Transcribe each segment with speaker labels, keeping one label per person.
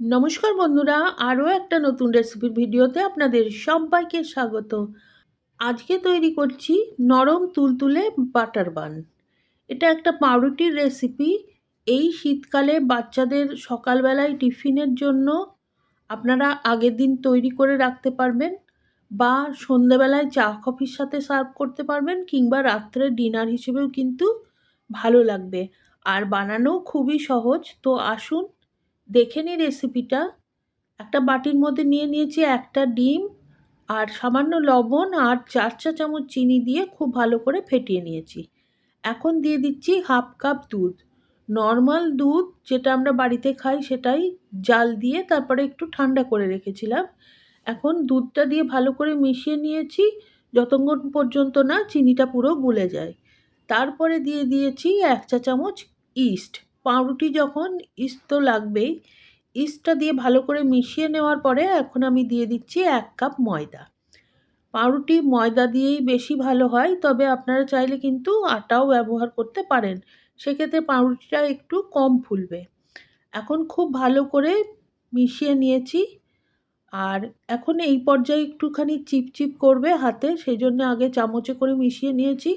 Speaker 1: নমস্কার বন্ধুরা, আরও একটা নতুন রেসিপির ভিডিওতে আপনাদের সবাইকে স্বাগত। আজকে তৈরি করছি নরম তুলতুলে বাটার বান। এটা একটা পাউরুটির রেসিপি। এই শীতকালে বাচ্চাদের সকালবেলায় টিফিনের জন্য আপনারা আগের দিন তৈরি করে রাখতে পারবেন বা সন্ধেবেলায় চা, কফির সাথে সার্ভ করতে পারবেন কিংবা রাত্রে ডিনার হিসেবেও কিন্তু ভালো লাগবে। আর বানানো খুবই সহজ। তো আসুন দেখে নিই রেসিপিটা একটা বাটির মধ্যে নিয়ে নিয়েছি একটা ডিম, আর সামান্য লবণ আর চার চা চামচ চিনি দিয়ে খুব ভালো করে ফেটিয়ে নিয়েছি। এখন দিয়ে দিচ্ছি হাফ কাপ দুধ। নর্মাল দুধ যেটা আমরা বাড়িতে খাই সেটাই জাল দিয়ে তারপরে একটু ঠান্ডা করে রেখেছিলাম। এখন দুধটা দিয়ে ভালো করে মিশিয়ে নিয়েছি, যতক্ষণ পর্যন্ত না চিনিটা পুরো গুলে যায়। তারপরে দিয়ে দিয়েছি এক চা চামচ ইস্ট। পাউরুটি যখন ইস্ট তো লাগবেই, ইস্টটা দিয়ে ভালো করে মিশিয়ে নেওয়ার পরে এখন আমি দিয়ে দিচ্ছি এক কাপ ময়দা। পাউরুটি ময়দা দিয়েই বেশি ভালো হয়, তবে আপনারা চাইলে কিন্তু আটাও ব্যবহার করতে পারেন। সেক্ষেত্রে পাউরুটিটা একটু কম ফুলবে। এখন খুব ভালো করে মিশিয়ে নিয়েছি। আর এখন এই পর্যায়ে একটুখানি চিপচিপ করবে হাতে সেই জন্য আগে চামচে করে মিশিয়ে নিয়েছি।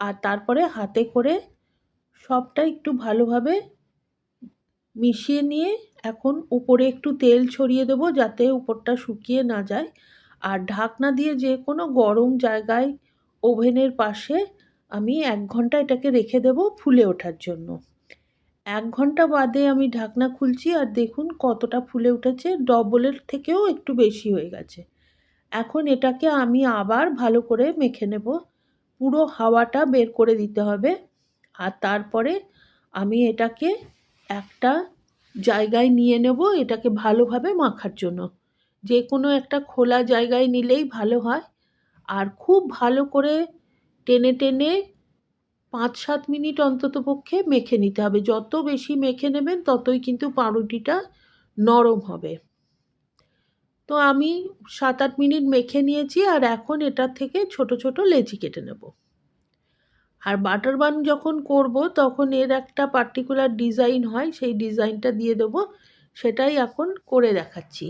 Speaker 1: আর তারপরে হাতে করে সবটা একটু ভালোভাবে মিশিয়ে নিয়ে এখন উপরে একটু তেল ছড়িয়ে দেবো যাতে উপরটা শুকিয়ে না যায়। আর ঢাকনা দিয়ে যে কোনো গরম জায়গায় ওভেনের পাশে আমি এক ঘণ্টা এটাকে রেখে দেব ফুলে ওঠার জন্য। এক ঘণ্টা বাদে আমি ঢাকনা খুলছি আর দেখুন কতটা ফুলে উঠেছে, ডবলের থেকেও একটু বেশি হয়ে গেছে। এখন এটাকে আমি আবার ভালো করে মেখে নেব। পুরো হাওয়াটা বের করে দিতে হবে। আর তারপরে আমি এটাকে একটা জায়গায় নিয়ে নেব, এটাকে ভালোভাবে মাখার জন্য। যে কোনো একটা খোলা জায়গায় নিলেই ভালো হয়। আর খুব ভালো করে টেনে টেনে পাঁচ সাত মিনিট অন্তত পক্ষে মেখে নিতে হবে। যত বেশি মেখে নেবেন, ততই কিন্তু পাউরুটিটা নরম হবে। তো আমি সাত আট মিনিট মেখে নিয়েছি আর এখন এটার থেকে ছোট ছোট লেচি কেটে নেব। আর বাটার বান যখন করব, তখন এর একটা পার্টিকুলার ডিজাইন হয়, সেই ডিজাইনটা দিয়ে দেবো। সেটাই এখন করে দেখাচ্ছি।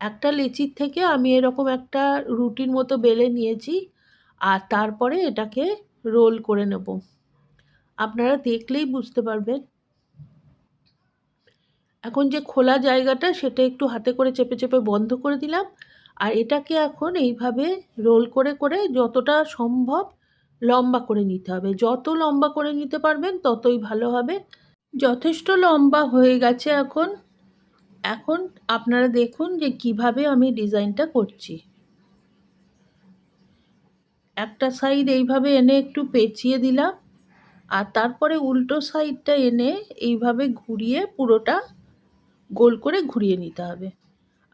Speaker 1: একটা লেচির থেকে আমি এরকম একটা রুটির মতো বেলে নিয়েছি, আর তারপরে এটাকে রোল করে নেব। আপনারা দেখলেই বুঝতে পারবেন। এখন যে খোলা জায়গাটা, সেটা একটু হাতে করে চেপে চেপে বন্ধ করে দিলাম। আর এটাকে এখন এইভাবে রোল করে করে যতটা সম্ভব লম্বা করে নিতে হবে। যত লম্বা করে নিতে পারবেন, ততই ভালো হবে। যথেষ্ট লম্বা হয়ে গেছে এখন। এখন আপনারা দেখুন যে কীভাবে আমি ডিজাইনটা করছি। একটা সাইড এইভাবে এনে একটু পেঁচিয়ে দিলাম আর তারপরে উল্টো সাইডটা এনে এইভাবে ঘুরিয়ে পুরোটা গোল করে ঘুরিয়ে নিতে হবে।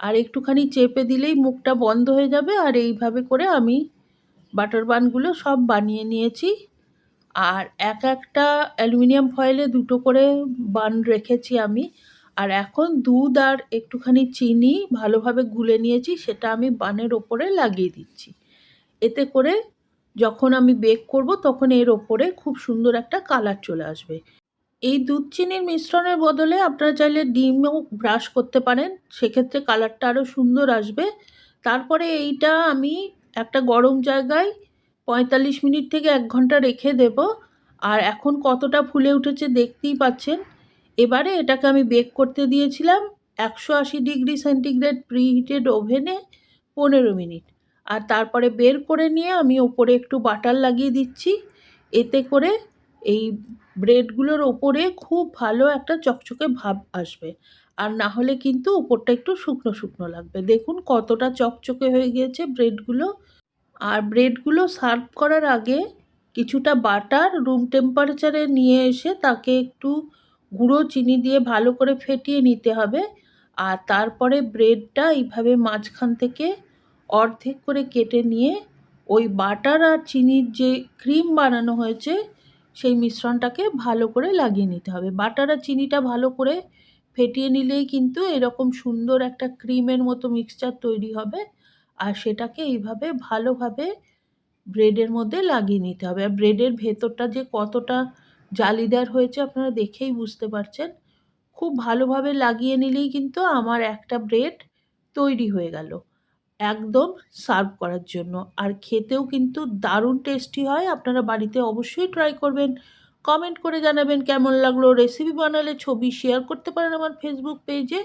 Speaker 1: আর একটুখানি চেপে দিলেই মুখটা বন্ধ হয়ে যাবে আর এইভাবে করে আমি বাটার বানগুলো সব বানিয়ে নিয়েছি। আর এক একটা অ্যালুমিনিয়াম ফয়েলে দুটো করে বান রেখেছি আমি। আর এখন দুধ আর একটুখানি চিনি ভালোভাবে গুলে নিয়েছি, সেটা আমি বানের ওপরে লাগিয়ে দিচ্ছি। এতে করে যখন আমি বেক করব, তখন এর ওপরে খুব সুন্দর একটা কালার চলে আসবে। এই দুধ চিনির মিশ্রণের বদলে আপনারা চাইলে ডিমও ব্রাশ করতে পারেন। সেক্ষেত্রে কালারটা আরও সুন্দর আসবে। তারপরে এইটা আমি একটা গরম জায়গায় পঁয়তাল্লিশ মিনিট থেকে এক ঘণ্টা রেখে দেব। আর এখন কতটা ফুলে উঠেছে দেখতেই পাচ্ছেন। এবারে এটাকে আমি বেক করতে দিয়েছিলাম একশো আশি ডিগ্রি সেন্টিগ্রেড প্রিহিটেড ওভেনে পনেরো মিনিট। আর তারপরে বের করে নিয়ে আমি ওপরে একটু বাটার লাগিয়ে দিচ্ছি। এতে করে এই ব্রেডগুলোর ওপরে খুব ভালো একটা চকচকে ভাব আসবে। আর না হলে কিন্তু উপরটা একটু শুকনো শুকনো লাগবে। দেখুন কতটা চকচকে হয়ে গিয়েছে ব্রেডগুলো। আর ব্রেডগুলো সার্ভ করার আগে কিছুটা বাটার রুম টেম্পারেচারে নিয়ে এসে তাকে একটু গুঁড়ো চিনি দিয়ে ভালো করে ফেটিয়ে নিতে হবে। আর তারপরে ব্রেডটা এইভাবে মাঝখান থেকে অর্ধেক করে কেটে নিয়ে ওই বাটার আর চিনির যে ক্রিম বানানো হয়েছে, সেই মিশ্রণটাকে ভালো করে লাগিয়ে নিতে হবে। বাটার আর চিনিটা ভালো করে ফেটিয়ে নিলেই কিন্তু এরকম সুন্দর একটা ক্রিমের মতো মিক্সচার তৈরি হবে। আর সেটাকে এইভাবে ভালোভাবে ব্রেডের মধ্যে লাগিয়ে নিতে হবে। আর ব্রেডের ভেতরটা যে কতটা জালিদার হয়েছে আপনারা দেখেই বুঝতে পারছেন। খুব ভালোভাবে লাগিয়ে নিলেই কিন্তু আমার একটা ব্রেড তৈরি হয়ে গেল একদম সার্ভ করার জন্য। আর খেতেও কিন্তু দারুণ টেস্টি হয়। আপনারা বাড়িতে অবশ্যই ট্রাই করবেন। কমেন্ট করে জানাবেন কেমন লাগল রেসিপি বানালে ছবি শেয়ার করতে পারেন আমার ফেসবুক পেজে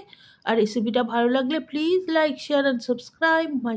Speaker 1: আর রেসিপিটা ভালো লাগলে please like share and subscribe my